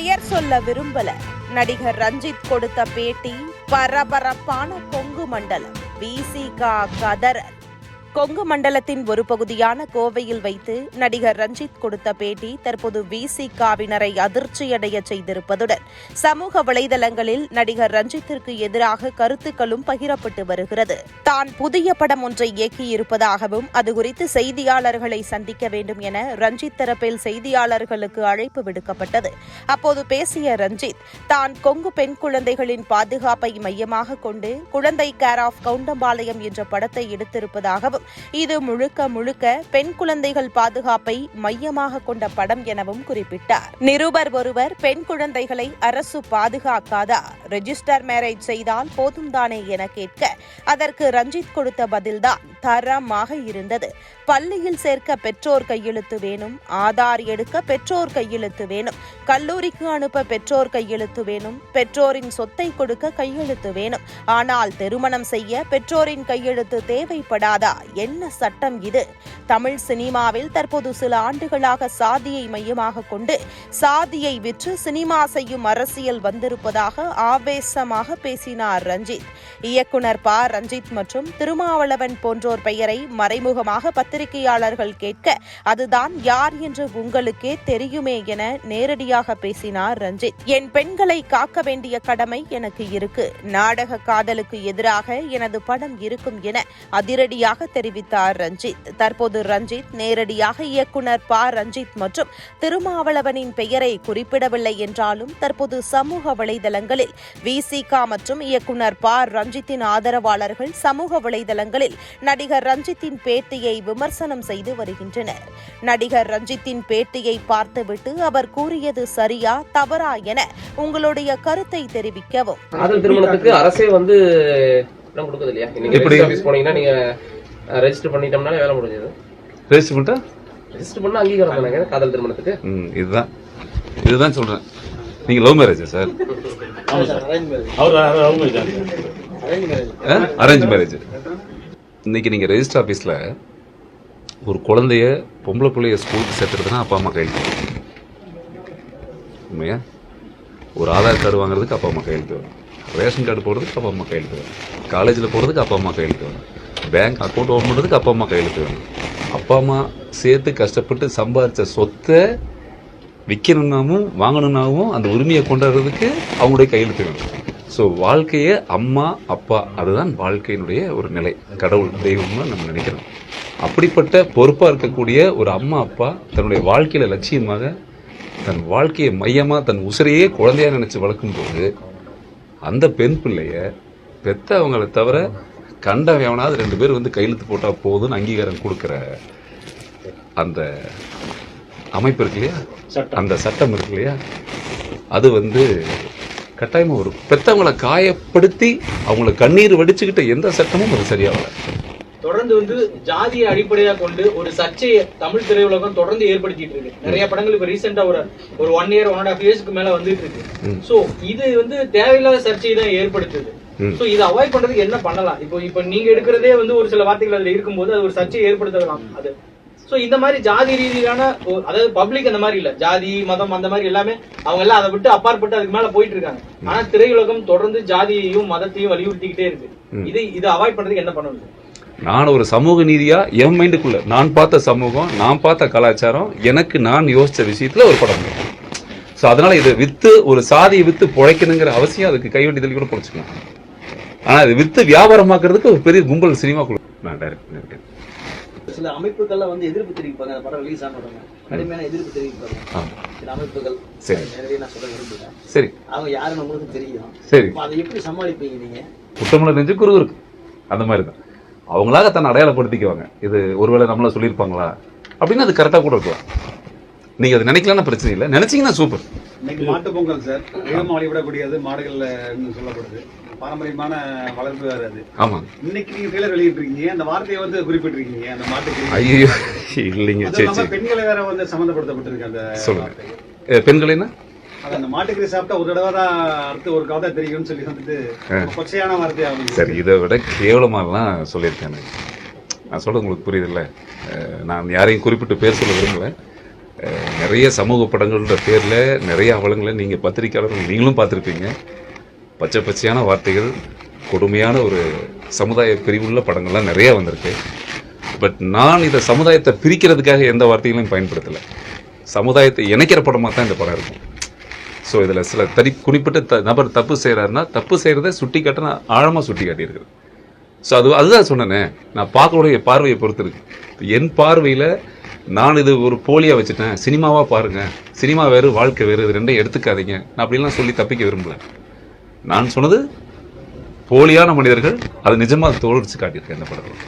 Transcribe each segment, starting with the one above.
பெயர் சொல்ல விரும்பல. நடிகர் ரஞ்சித் கொடுத்த பேட்டி பரபரப்பான கொங்கு மண்டலம். விசிகா கதறல் கொங்கு மண்டலத்தின் ஒரு பகுதியான கோவையில் வைத்து நடிகர் ரஞ்சித் கொடுத்த பேட்டி தற்போது விசிகாவினரை அதிர்ச்சியடைய செய்திருப்பதுடன் சமூக வலைதளங்களில் நடிகர் ரஞ்சித்திற்கு எதிராக கருத்துக்களும் பகிரப்பட்டு வருகிறது. தான் புதிய படம் ஒன்றை இயக்கியிருப்பதாகவும் அது குறித்து செய்தியாளர்களை சந்திக்க வேண்டும் என ரஞ்சித் தரப்பில் செய்தியாளர்களுக்கு அழைப்பு விடுக்கப்பட்டது. அப்போது பேசிய ரஞ்சித் தான் கொங்கு பெண் குழந்தைகளின் பாதுகாப்பை மையமாக கொண்டு குழந்தை கேர் ஆஃப் கவுண்டம்பாளையம் என்ற படத்தை எடுத்திருப்பதாகவும் இது முழுக்க முழுக்க பெண் குழந்தைகள் பாதுகாப்பை மையமாக கொண்ட படம் எனவும் குறிப்பிட்டார். நிருபர் ஒருவர் பெண் குழந்தைகளை அரசு பாதுகாக்காதா? ரெஜிஸ்டர் மேரேஜ் செய்தால் போதும் தானே என கேட்க அதற்கு ரஞ்சித் கொடுத்த பதில்தான் தரமாக இருந்தது. பள்ளியில் சேர்க்க பெற்றோர் கையெழுத்து வேணும். ஆதார் எடுக்க பெற்றோர் கையெழுத்து வேணும். கல்லூரிக்கு அனுப்ப பெற்றோர் கையெழுத்து வேணும். பெற்றோரின் சொத்தை கொடுக்க கையெழுத்து வேணும். ஆனால் திருமணம் செய்ய பெற்றோரின் கையெழுத்து தேவைப்படாதா? என்ன சட்டம் இது? தமிழ் சினிமாவில் தற்போது சில ஆண்டுகளாக சாதியை மையமாக கொண்டு சாதியை விற்று சினிமா செய்யும் அரசியல் வந்திருப்பதாக ஆவேசமாக பேசினார் ரஞ்சித். இயக்குனர் ப. ரஞ்சித் மற்றும் திருமாவளவன் போன்றோர் பெயரை மறைமுகமாக பத்திரிகையாளர்கள் கேட்க அதுதான் யார் என்று உங்களுக்கே தெரியுமே என நேரடியாக பேசினார் ரஞ்சித். என் பெண்களை காக்க வேண்டிய கடமை எனக்கு இருக்கு. நாடக காதலுக்கு எதிராக எனது படம் இருக்கும் என அதிரடியாக தெரிவித்தார் ரஞ்சித். தற்போது ரஞ்சித் நேரடியாக இயக்குனர் ப. ரஞ்சித் மற்றும் திருமாவளவனின் பெயரை குறிப்பிடவில்லை என்றாலும் தற்போது சமூக வலைதளங்களில் விசிகா மற்றும் இயக்குனர் ப. ரஞ்சித்தின் ஆதரவாளர்கள் சமூக வலைதளங்களில் நடிகர் ரஞ்சித்தின் பேட்டியை விமர்சனம் செய்து வருகின்றனர். நடிகர் ரஞ்சித்தின் பேட்டியை பார்த்துவிட்டு அவர் கூறியது சரியா தவறா என உங்களுடைய கருத்தை தெரிவிக்கவும். காதல் திருமணத்துக்கு அரசே வந்து இடம் கொடுக்குது இல்லையா நீங்க போனீங்கன்னா நீங்க ரெஜிஸ்டர் பண்ணிட்டோம்னாலே வேலை முடிஞ்சது. ரெஜிஸ்டர் பண்ணிட்டா? ரெஜிஸ்டர் பண்ணா அங்கீகாரம் தானேங்க காதல் திருமணத்துக்கு? ம் இதுதான். இதுதான் சொல்றேன். நீங்க லவ் மேரேஜா சார் அரேஞ்ச் மேரேஜ் இன்னைக்கு நீங்க ரெஜிஸ்டர் ஆபீஸ்ல ஒரு குழந்தைய பொம்பளை பிள்ளைய ஸ்கூலுக்கு சேர்த்துறதுனா அப்பா அம்மா கையெழுத்து உண்மையா? ஒரு ஆதார் கார்டு வாங்குறதுக்கு அப்பா அம்மா கையெழுத்து வேணும் ரேஷன் கார்டு போடுறதுக்கு அப்பா அம்மா கையெழுத்து வேணும் காலேஜில் போகிறதுக்கு அப்பா அம்மா கையெழுத்து வேணும் பேங்க் அக்கௌண்ட் ஓப்பன் பண்ணுறதுக்கு அப்பா அம்மா கையெழுத்து வேணும் அப்பா அம்மா சேர்த்து கஷ்டப்பட்டு சம்பாதிச்ச சொத்தை விற்கணுன்னாவும் வாங்கணுன்னாவும் அந்த உரிமையை கொண்டாடுறதுக்கு அவங்களுடைய கையெழுத்து வேணும் ஸோ வாழ்க்கையே அம்மா அப்பா அதுதான் வாழ்க்கையினுடைய ஒரு நிலை. கடவுள் தெய்வம்னு நம்ம நினைக்கிறோம். அப்படிப்பட்ட பொறுப்பாக இருக்கக்கூடிய ஒரு அம்மா அப்பா தன்னுடைய வாழ்க்கையில லட்சியமாக தன் வாழ்க்கையை மையமாக தன் உசிரையே குழந்தையா நினைச்சு வளர்க்கும் போது அந்த பெண் பிள்ளைய பெத்தவங்களை தவிர கண்டவன் எவனாவது ரெண்டு பேர் வந்து கையெழுத்து போட்டா போதும்னு அங்கீகாரம் கொடுக்கிற அந்த அமைப்பு இருக்கு இல்லையா? அந்த சட்டம் இருக்கு இல்லையா? அது வந்து கட்டாயமா வரும் பெத்தவங்களை காயப்படுத்தி அவங்கள கண்ணீர் வடிச்சுக்கிட்ட எந்த சட்டமும் அது சரியா வர தொடர்ந்து வந்து ஜாதியை அடிப்படையா கொண்டு ஒரு சர்ச்சையை தமிழ் திரையுலகம் தொடர்ந்து ஏற்படுத்திட்டு இருக்கு. நிறைய படங்கள் இப்ப ரீசெண்டா ஒரு ஒரு one year one and half இயர்ஸ்க்கு மேல வந்துட்டு இருக்கு. சோ இது வந்து தேவையில்லாத சர்ச்சையை தான் ஏற்படுத்துது. சோ இதை அவாய்ட் பண்றதுக்கு என்ன பண்ணலாம்? இப்போ இப்போ நீங்க எடுக்கிறதே வந்து ஒரு சில வார்த்தைகள் அதுல இருக்கும்போது அது ஒரு சர்ச்சையை ஏற்படுத்தலாம் அது. சோ இந்த மாதிரி ஜாதி ரீதியான அதாவது பப்ளிக் அந்த மாதிரி இல்ல. ஜாதி மதம் அந்த மாதிரி எல்லாமே அவங்க எல்லாம் அதை விட்டு அப்பாற்பட்டு அதுக்கு மேல போயிட்டு இருக்காங்க. ஆனா திரையுலகம் தொடர்ந்து ஜாதியையும் மதத்தையும் வலியுறுத்திக்கிட்டே இருக்கு. இது இதை அவாய்ட் பண்றதுக்கு என்ன பண்ணணும் நான் ஒரு சமூக நீதியா? என் மைண்டுக்குள்ள. நான் பார்த்த சமூகம் நான் பார்த்த கலாச்சாரம் எனக்கு நான் யோசிச்ச விஷயத்துல ஒரு படம் ஸோ அதனால இதை வித்து ஒரு சாதியை வித்து பிழைக்கணுங்கிற அவசியம் அதுக்கு கைவண்டிதல் கூட பிடிச்சிக்கலாம். ஆனா இது வித்து வியாபாரமாக்குறதுக்கு ஒரு பெரிய கும்பல் சினிமாக்குள்ள நான் டைரக்ட் சில அமைப்புகள்லாம் வந்து எதிர்ப்பு தெரிவிப்பாங்க. படம் ரிலீஸ் ஆன உடனே கடுமையான எதிர்ப்பு தெரிவிப்பாங்க. சில அமைப்புகள். சரி. நேரடியாக நான் சொல்ல விரும்புகிறேன் சரி. அவங்க யாருன்னு உங்களுக்கு தெரியும். சரி. அதை எப்படி சமாளிப்பீங்க நீங்க? குற்றமுள்ள நெஞ்சு குரு இருக்கு. அந்த மாதிரி தான் அவங்களாக தன்னை அடையாளப்படுத்திக்குவாங்க. இது ஒருவேளை நம்மள சொல்லியிருப்பாங்களா? அப்படின்னு அது கரெக்டாக கூட இருக்கலாம் நீங்க அது நினைக்கலன்னா பிரச்சனை இல்லை. நினைச்சீங்கன்னா சூப்பர் இன்னைக்கு மாட்டு பொங்கல் சார். அதிகமாக வழிபடக்கூடியது மாடுகள்ல சொல்லப்படுது. பாரம்பரியமான வளர்ப்பு வேறு அது. ஆமாங்க. இன்னைக்கு நீங்க ட்ரெய்லர் வெளியிட்டிருக்கீங்க. அந்த வார்த்தையை வந்து குறிப்பிட்டிருக்கீங்க. அந்த மாட்டுக்கு. ஐயோ இல்லைங்க. சரி பெண்களை வேற வந்து சம்மந்தப்படுத்தப்பட்டிருக்கு அந்த சொல்லுங்க. பெண்கள் என்ன? அந்த மாட்டுக்கறி சாப்பிட்டா ஒரு தடவை தான் அடுத்து ஒரு கதை தெரியும்னு சொல்லி வந்துட்டு ரொம்ப கொச்சையான வார்த்தையா வந்து சரி இதை விட கேவலமாலாம் சொல்லியிருக்கேன் நான். சொல்றது உங்களுக்கு புரியுதுல்ல. நான் யாரையும் குறிப்பிட்டு பேர் சொல்ல விரும்பல. நிறைய சமூக படங்கள்ன்ற பேரில் நிறைய அவலங்களை நீங்கள் பத்திரிக்கையாளர்கள் நீங்களும் பார்த்துருப்பீங்க. பச்சை பச்சையான வார்த்தைகள் கொடுமையான ஒரு சமுதாய பிரிவுள்ள படங்கள்லாம் நிறைய வந்திருக்கு. பட் நான் இதை சமுதாயத்தை பிரிக்கிறதுக்காக எந்த வார்த்தைகளையும் பயன்படுத்தலை. சமுதாயத்தை இணைக்கிற படமாக தான் இந்த படம் இருக்கும். ஸோ இதில் சில தனி குறிப்பிட்ட த நபர் தப்பு செய்கிறாருன்னா தப்பு செய்கிறத சுட்டி காட்ட நான் ஆழமாக சுட்டி காட்டியிருக்கிறேன் ஸோ அது அதுதான் சொன்னேனே. நான் பார்க்கக்கூடிய பார்வையை பொறுத்து இருக்கு. என் பார்வையில் நான் இது ஒரு போலியாக வச்சுட்டேன். சினிமாவாக பாருங்க. சினிமா வேறு வாழ்க்கை வேறு இது ரெண்டையும் எடுத்துக்காதீங்க. நான் அப்படிலாம் சொல்லி தப்பிக்க விரும்பல. நான் சொன்னது போலியான மனிதர்கள் அது நிஜமாக தோழிச்சு காட்டியிருக்கேன் இந்த படத்தில்.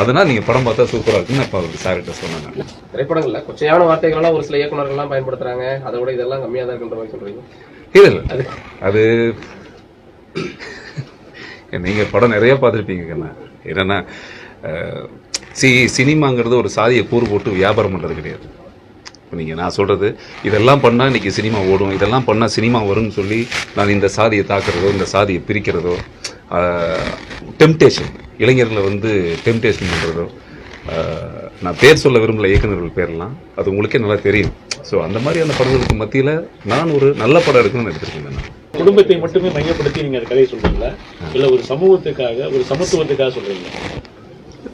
அதனால் நீங்கள் படம் பார்த்தா சூப்பராக இருக்குன்னு இப்போ அவருக்கு சார்கிட்ட சொன்னாங்க. திரைப்படங்கள்ல கொச்சையான வார்த்தைகள்லாம் ஒரு சில இயக்குனர்கள்லாம் பயன்படுத்துறாங்க. அதை விட இதெல்லாம் கம்மியா தான் இருக்குன்ற மாதிரி சொல்றீங்க. இல்லை இல்லை. அது நீங்கள் படம் நிறைய பார்த்துருப்பீங்க கண்ணா. என்னென்னா சி சினிமாங்கிறது ஒரு சாதியை கூறு போட்டு வியாபாரம் பண்ணுறது கிடையாது. இப்போ நீங்கள் நான் சொல்கிறது இதெல்லாம் பண்ணால் இன்றைக்கி சினிமா ஓடும் இதெல்லாம் பண்ணால் சினிமா வரும்னு சொல்லி நான் இந்த சாதியை தாக்குறதோ இந்த சாதியை பிரிக்கிறதோ டெம்டேஷன் இளைஞர்களை வந்து டெம்டேஷன் பண்ணுறதோ நான் பேர் சொல்ல விரும்பல இயக்குனர்கள் பேர்லாம் அது உங்களுக்கே நல்லா தெரியும். ஸோ அந்த மாதிரியான படங்களுக்கு மத்தியில் நான் ஒரு நல்ல படம் எடுக்கணும்னு எடுத்துருக்கேன் நான். குடும்பத்தை மட்டுமே மையப்படுத்தி நீங்க அந்த கதையை சொல்றீங்களா? இல்ல ஒரு சமூகத்துக்காக ஒரு சமத்துவத்துக்காக சொல்றீங்களா?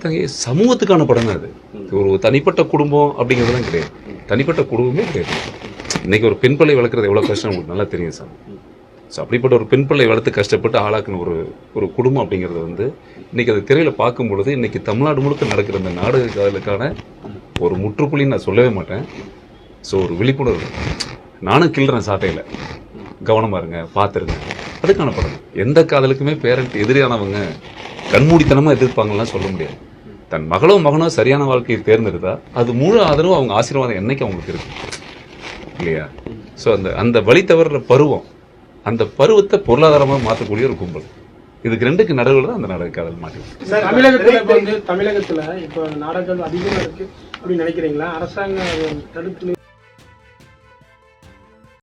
தங்கை சமூகத்துக்கான படம் தான் அது. ஒரு தனிப்பட்ட குடும்பம் அப்படிங்கிறதுலாம் கிடையாது. தனிப்பட்ட குடும்பமே கிடையாது. இன்னைக்கு ஒரு பெண் பிள்ளை வளர்க்குறது எவ்வளோ கஷ்டம் உங்களுக்கு நல்லா தெரியும் சார். ஸோ அப்படிப்பட்ட ஒரு பெண் பிள்ளை வளர்த்து கஷ்டப்பட்டு ஆளாக்குன ஒரு ஒரு குடும்பம் அப்படிங்கிறது வந்து இன்றைக்கி அதை திரையில் பார்க்கும் பொழுது இன்னைக்கு தமிழ்நாடு முழுக்க நடக்கிற இந்த நாடக காதலுக்கான ஒரு முற்றுப்புள்ளின்னு நான் சொல்லவே மாட்டேன். ஸோ ஒரு விழிப்புணர்வு. நானும் கிள்றேன் சாட்டையில். கவனமா இருங்க பார்த்துருங்க. அதுக்கான படம். எந்த காதலுக்குமே பேரண்ட் எதிரியானவங்க கண்மூடித்தனமாக எதிர்ப்பாங்கலாம் சொல்ல முடியாது. தன் மகளோ மகனோ சரியான வாழ்க்கையை தேர்ந்தெடுத்தா அது முழு ஆதரவு அவங்க ஆசீர்வாதம் என்னைக்கு அவங்களுக்கு இருக்கு இல்லையா? ஸோ அந்த அந்த வழி தவறுற பருவம் அந்த பருவத்தை பொருளாதாரமா மாற்றக்கூடிய ஒரு கும்பல். இதுக்கு ரெண்டுக்கு நடுவில் தான் அந்த நாடக காதல் மாட்டி சார் தமிழகத்துல இப்ப வந்து தமிழகத்துல இப்ப நாடகங்கள் அதிகமா இருக்கு அப்படின்னு நினைக்கிறீங்களா? அரசாங்கம் தடுத்து